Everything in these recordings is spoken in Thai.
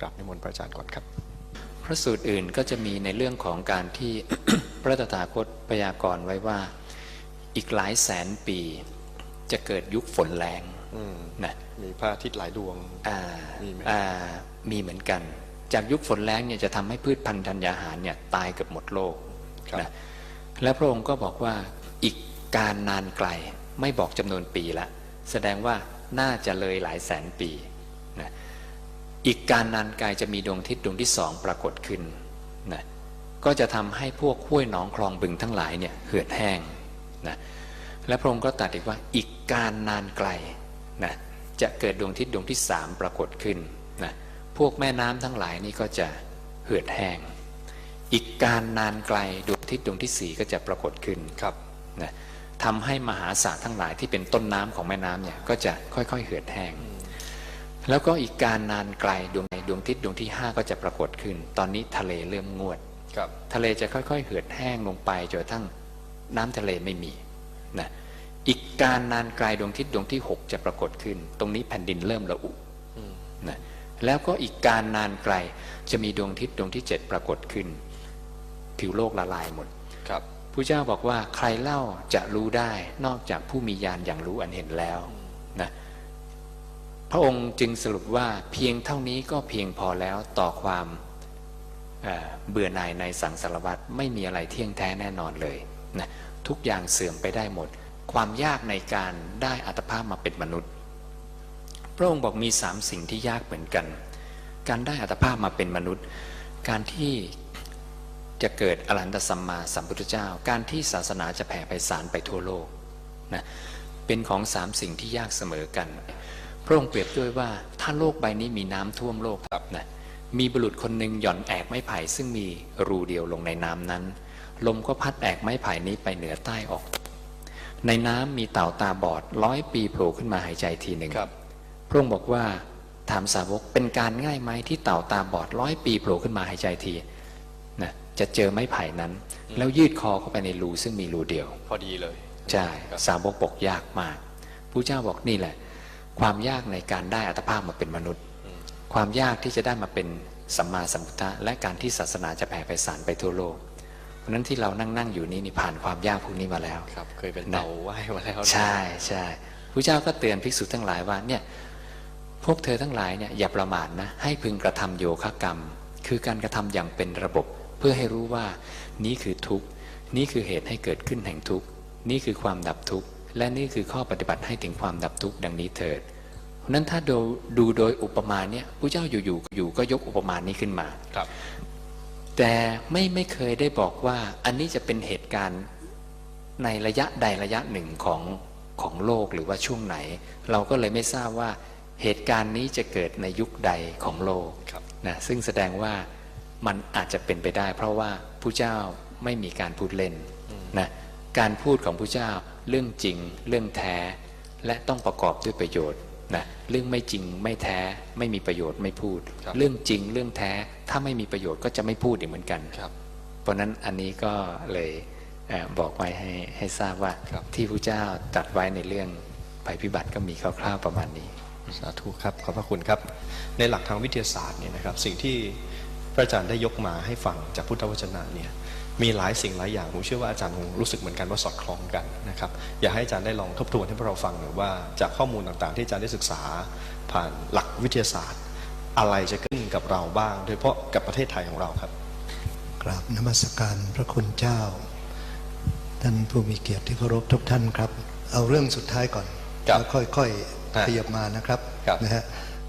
กราบนิมนต์พระอาจารย์ก่อนครับ พระสูตรอื่นก็จะมีในเรื่องของการที่พระตถาคตพยากรณ์ไว้ว่าอีกหลายแสนปี จะเกิดยุคฝนแรงอืมนะมีพระอาทิตย์หลายดวงอ่ามีไหมอ่ามีเหมือนกัน จากยุคฝนแรงเนี่ยจะทำให้พืชพันธุ์ธัญญาหารเนี่ยตายเกือบหมดโลกครับนะและพระองค์ก็บอกว่าอีกการนานไกลไม่บอกจำนวนปีละ แสดงว่าน่าจะเลยหลายแสนปีนะ อีกการนานไกลจะมีดวงทิตย์ดวงที่สองปรากฏขึ้นนะก็จะทำให้พวกห้วยหนองคลองบึงทั้งหลายเนี่ยเหือดแห้งนะและพระองค์ก็ตรัสอีกว่าอีกการนานไกลนะจะเกิดดวงทิตย์ดวงที่สามปรากฏขึ้นนะพวกแม่น้ำทั้งหลายนี่ก็จะเหือดแห้ง อีกการนานไกลดวงทิตย์ดวงที่สี่ก็จะปรากฏขึ้นครับนะทำให้มหาสาทั้งหลายที่เป็นต้นน้ำของแม่น้ำเนี่ยก็จะค่อยๆเหือดแห้ง แล้วก็อีกการนานไกลดวงในดวงอาทิตย์ดวงที่ห้าก็จะปรากฏขึ้น ตอนนี้ทะเลเริ่มงวดครับทะเลจะค่อยๆเหือดแห้งลงไปจนกระทั่งน้ำทะเลไม่มีนะอีกการนานไกลดวงอาทิตย์ดวงที่ 6 จะปรากฏขึ้น ตรงนี้แผ่นดินเริ่มระอุนะแล้วก็อีกการนานไกลจะมีดวงอาทิตย์ดวงที่ 7 ปรากฏขึ้น ผิวโลกละลายหมดครับผู้เจ้าบอกว่าใครเล่าจะรู้ได้นอกจากผู้มีญาณอย่างรู้อันเห็นแล้วนะ พระองค์จึงสรุปว่าเพียงเท่านี้ก็เพียงพอแล้วต่อความเเบื่อหน่ายในสังสารวัฏไม่มีอะไรเที่ยงแท้แน่นอนเลยนะทุกอย่างเสื่อมไปได้หมด ความยากในการได้อัตภาพมาเป็นมนุษย์ พระองค์บอกมีสามสิ่งที่ยากเหมือนกัน การได้อัตภาพมาเป็นมนุษย์ การที่จะเกิดอรหันตสัมมาสัมพุทธเจ้า การที่ศาสนาจะแผ่ไพศาลไปทั่วโลกนะเป็นของสามสิ่งที่ยากเสมอกัน พระองค์เปรียบด้วยว่าถ้าโลกใบนี้มีน้ำท่วมโลกครับนะมีบุรุษคนหนึ่งหย่อนแอกไม้ไผ่ซึ่งมีรูเดียวลงในน้ำนั้น ลมก็พัดแอกไม้ไผ่นี้ไปเหนือใต้ออก ในน้ำมีเต่าตาบอดร้อยปีโผล่ขึ้นมาหายใจทีหนึ่งครับพระองค์บอกว่าถามสาวกเป็นการง่ายไหมที่เต่าตาบอดร้อยปีโผล่ขึ้นมาหายใจทีนะจะเจอไม้ไผ่นั้น แล้วยืดคอเข้าไปในรูซึ่งมีรูเดียว พอดีเลยใช่ครับสาวกบอกยากมากผู้เจ้าบอกนี่แหละ ความยากในการได้อัตภาพมาเป็นมนุษย์ ความยากที่จะได้มาเป็นสัมมาสัมพุทธะและการที่ศาสนาจะแผ่ไพศาลไปทั่วโลก เพราะฉะนั้นที่เรานั่งนั่งอยู่นี่นี่ผ่านความยากพวกนี้มาแล้วครับ เคยเป็นนะเต่าว่ายมาแล้วนะใช่ใช่พระเจ้าก็เตือนภิกษุทั้งหลายว่าเนี่ยพวกเธอทั้งหลายเนี่ยอย่าประมาทนะให้พึงกระทำโยคะกรรม คือการกระทำอย่างเป็นระบบ เพื่อให้รู้ว่า นี่คือทุกข์นี่คือเหตุให้เกิดขึ้นแห่งทุกข์นี่คือความดับทุกข์ และนี่คือข้อปฏิบัติให้ถึงความดับทุกข์ดังนี้เถิดเพราะฉะนั้นถ้าดูดูโดยอุปมาเนี่ยพระเจ้าอยู่ๆอยู่ก็ยกอุปมานี้ขึ้นมาครับ แต่ไม่ไม่เคยได้บอกว่าอันนี้จะเป็นเหตุการณ์ในระยะใดระยะหนึ่งของของโลกหรือว่าช่วงไหน เราก็เลยไม่ทราบว่าเหตุการณ์นี้จะเกิดในยุคใดของโลกครับนะซึ่งแสดงว่ามันอาจจะเป็นไปได้ เพราะว่าผู้เจ้าไม่มีการพูดเล่นนะการพูดของผู้เจ้า เรื่องจริง เรื่องแท้ และต้องประกอบด้วยประโยชน์นะเรื่องไม่จริงไม่แท้ไม่มีประโยชน์ไม่พูดครับเรื่องจริงเรื่องแท้ถ้าไม่มีประโยชน์ก็จะไม่พูดอีกเหมือนกันครับเพราะฉะนั้นอันนี้ก็เลยเออบอกไว้ให้ให้ทราบว่าครับที่พระเจ้าตรัดไว้ในเรื่องภัยพิบัติก็มีคร่าวๆประมาณนี้สาธุครับขอบพระคุณครับ ในหลักทางวิทยาศาสตร์เนี่ยนะครับสิ่งที่พระอาจารย์ได้ยกมาให้ฟังจากพุทธวจนะเนี่ย มีหลายสิ่งหลายอย่างผมเชื่อว่าอาจารย์คงรู้สึกเหมือนกันว่าสอดคล้องกันนะครับอยากให้อาจารย์ได้ลองทบทวนให้พวกเราฟังหน่อยว่าจากข้อมูลต่างๆ ที่อาจารย์ได้ศึกษาผ่านหลักวิทยาศาสตร์ อะไรจะเกิดขึ้นกับเราบ้าง โดยเฉพาะกับประเทศไทยของเราครับกราบนมัสการพระคุณเจ้า ท่านผู้มีเกียรติที่เคารพทุกท่านครับ เอาเรื่องสุดท้ายก่อนครับแล้วค่อยอะๆขยับมานะครับครับนะฮะ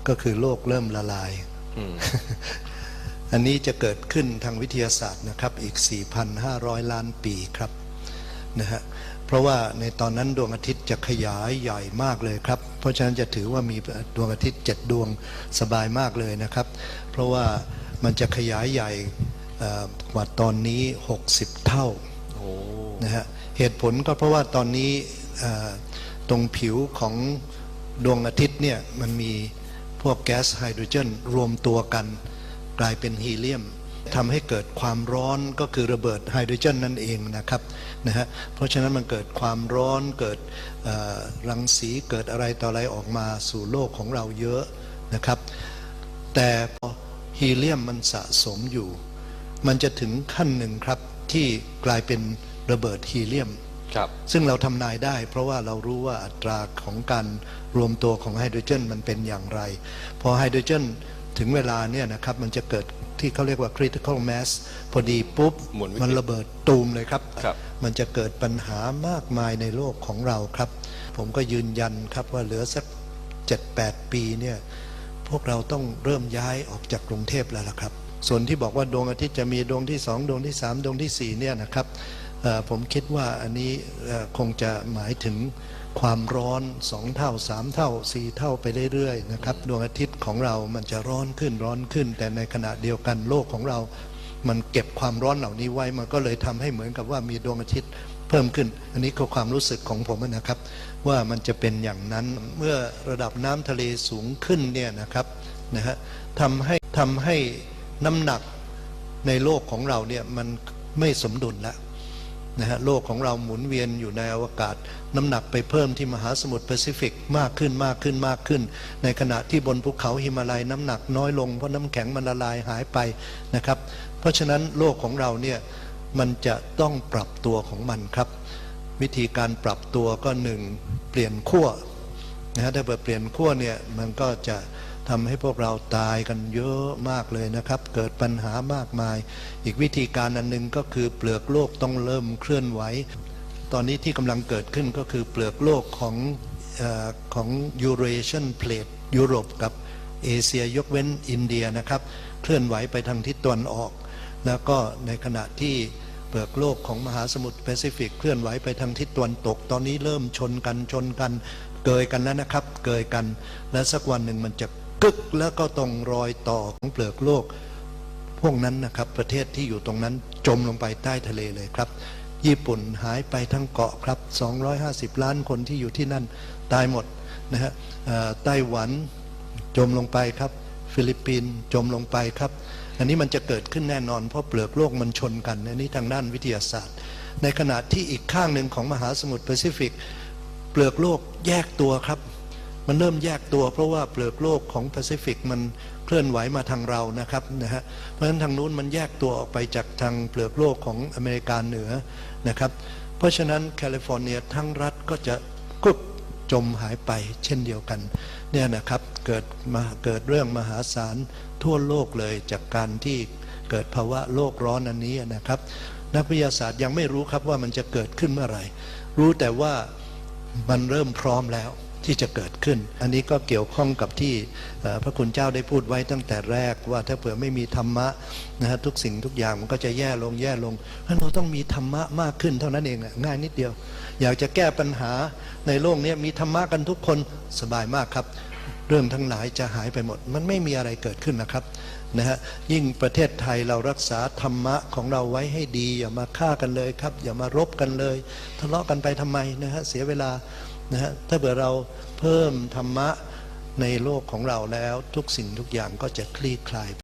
ก็คือโลกเริ่มละลายอืม อันนี้จะเกิดขึ้นทางวิทยาศาสตร์นะครับอีก 4,500 ล้านปีครับนะฮะเพราะว่าในตอนนั้นดวงอาทิตย์จะขยายใหญ่มากเลยครับ เพราะฉะนั้นจะถือว่ามีดวงอาทิตย์เจ็ดดวงสบายมากเลยนะครับ เพราะว่ามันจะขยายใหญ่เอ่อกว่าตอนนี้ 60 เท่าโอ้นะฮะเหตุผลก็เพราะว่าตอนนี้เอ่อตรงผิวของดวงอาทิตย์เนี่ยมันมีพวกแก๊สไฮโดรเจนรวมตัวกัน กลายเป็นฮีเลียมทำให้เกิดความร้อนก็คือระเบิดไฮโดรเจนนั่นเองนะครับนะฮะเพราะฉะนั้นมันเกิดความร้อนเกิดเอ่อรังสีเกิดอะไรต่ออะไรออกมาสู่โลกของเราเยอะนะครับ แต่พอฮีเลียมมันสะสมอยู่ มันจะถึงขั้นหนึ่งครับที่กลายเป็นระเบิดฮีเลียมครับซึ่งเราทำนายได้ เพราะว่าเรารู้ว่าอัตราของการรวมตัวของไฮโดรเจนมันเป็นอย่างไร พอไฮโดรเจน ถึงเวลาเนี่ยนะครับมันจะเกิดที่เขาเรียกว่า critical mass พอดีปุ๊บ หมุนวิกฤตมันระเบิดตูมเลยครับ ครับ มันจะเกิดปัญหามากมายในโลกของเราครับ ผมก็ยืนยันครับว่าเหลือสัก 7-8 ปีเนี่ยพวกเราต้องเริ่มย้ายออกจากกรุงเทพแล้วล่ะครับ ส่วนที่บอกว่าดวงอาทิตย์จะมีดวงที่ 2 ดวงที่ 3 ดวงทีสี่4เนี่ยนะครับเอ่อ ผมคิดว่าอันนี้เอ่อคงจะหมายถึงความร้อน2เท่า3เท่า4เท่าไปเรื่อยๆนะครับดวงอาทิตย์ของเรามันจะร้อนขึ้นร้อนขึ้น แต่ในขณะเดียวกันโลกของเรา มันเก็บความร้อนเหล่านี้ไว้มันก็เลยทำให้เหมือนกับว่ามีดวงอาทิตย์เพิ่มขึ้น อันนี้คือความรู้สึกของผมนะครับ ว่ามันจะเป็นอย่างนั้นเมื่อระดับน้ำทะเลสูงขึ้นเนี่ยนะครับนะฮะทำให้ทำให้น้ำหนักในโลกของเราเนี่ยมันไม่สมดุลแล้ว นะฮะโลกของเราหมุนเวียนอยู่ในอวกาศ น้ำหนักไปเพิ่มที่มหาสมุทรแปซิฟิกมากขึ้นมากขึ้นมากขึ้น ในขณะที่บนภูเขาหิมาลัยน้ำหนักน้อยลงเพราะน้ำแข็งมันละลายหายไปนะครับ เพราะฉะนั้นโลกของเราเนี่ยมันจะต้องปรับตัวของมันครับ วิธีการปรับตัวก็หนึ่งเปลี่ยนขั้วนะฮะถ้าเปิดเปลี่ยนขั้วเนี่ยมันก็จะ ทำให้พวกเราตายกันเยอะมากเลยนะครับ เกิดปัญหามากมาย อีกวิธีการอันหนึงก็คือเปลือกโลกต้องเริ่มเคลื่อนไหว ตอนนี้ที่กำลังเกิดขึ้นก็คือเปลือกโลกของออของยูเรเชียนเพลทยุโรปกับเอเชียยกเว้นอินเดียนะครับ เคลื่อนไหวไปทางทิศตะวันออก แล้วก็ในขณะที่เปลือกโลกของมหาสมุทรแปซิฟิกเคลื่อนไหวไปทางทิศตะวันตก ตอนนี้เริ่มชนกันชนกัน เกยกันแล้วนะครับ เกยกัน และสักวันหนึ่งมันจะ กึกแล้วก็ตรงรอยต่อของเปลือกโลก พวกนั้นนะครับประเทศที่อยู่ตรงนั้นจมลงไปใต้ทะเลเลยครับ ญี่ปุ่นหายไปทั้งเกาะครับ 250 ล้านคนที่อยู่ที่นั่นตายหมดนะฮะไต้หวันจมลงไปครับ ฟิลิปปินส์จมลงไปครับ อันนี้มันจะเกิดขึ้นแน่นอนเพราะเปลือกโลกมันชนกันอันนี้ทางด้านวิทยาศาสตร์ ในขณะที่อีกข้างหนึ่งของมหาสมุทรแปซิฟิกเปลือกโลกแยกตัวครับ มันเริ่มแยกตัว เพราะว่าเปลือกโลกของแปซิฟิกมันเคลื่อนไหวมาทางเรานะครับนะฮะเพราะฉะนั้นทางนู้นมันแยกตัวออกไปจากทางเปลือกโลกของอเมริกาเหนือนะครับ เพราะฉะนั้นแคลิฟอร์เนียทั้งรัฐก็จะกึกจมหายไปเช่นเดียวกันเนี่ยนะครับเกิดมาเกิดเรื่องมหาศาลทั่วโลกเลยจากการที่เกิดภาวะโลกร้อนอันนี้นะครับ นักวิทยาศาสตร์ยังไม่รู้ครับว่ามันจะเกิดขึ้นเมื่อไหร่ รู้แต่ว่ามันเริ่มพร้อมแล้ว ที่จะเกิดขึ้น อันนี้ก็เกี่ยวข้องกับที่พระคุณเจ้าได้พูดไว้ตั้งแต่แรกว่าถ้าเผื่อไม่มีธรรมะนะฮะทุกสิ่งทุกอย่างมันก็จะแย่ลงแย่ลงเพราะเราต้องมีธรรมะมากขึ้นเท่านั้นเองอะง่ายนิดเดียว อยากจะแก้ปัญหาในโลกนี้มีธรรมะกันทุกคนสบายมากครับ เรื่องทั้งหลายจะหายไปหมด มันไม่มีอะไรเกิดขึ้นนะครับนะฮะยิ่งประเทศไทยเรารักษาธรรมะของเราไว้ให้ดี อย่ามาฆ่ากันเลยครับ อย่ามารบกันเลย ทะเลาะกันไปทำไมนะฮะเสียเวลา นะฮะถ้าเผื่อเราเพิ่มธรรมะในโลกของเราแล้วทุกสิ่งทุกอย่างก็จะคลี่คลาย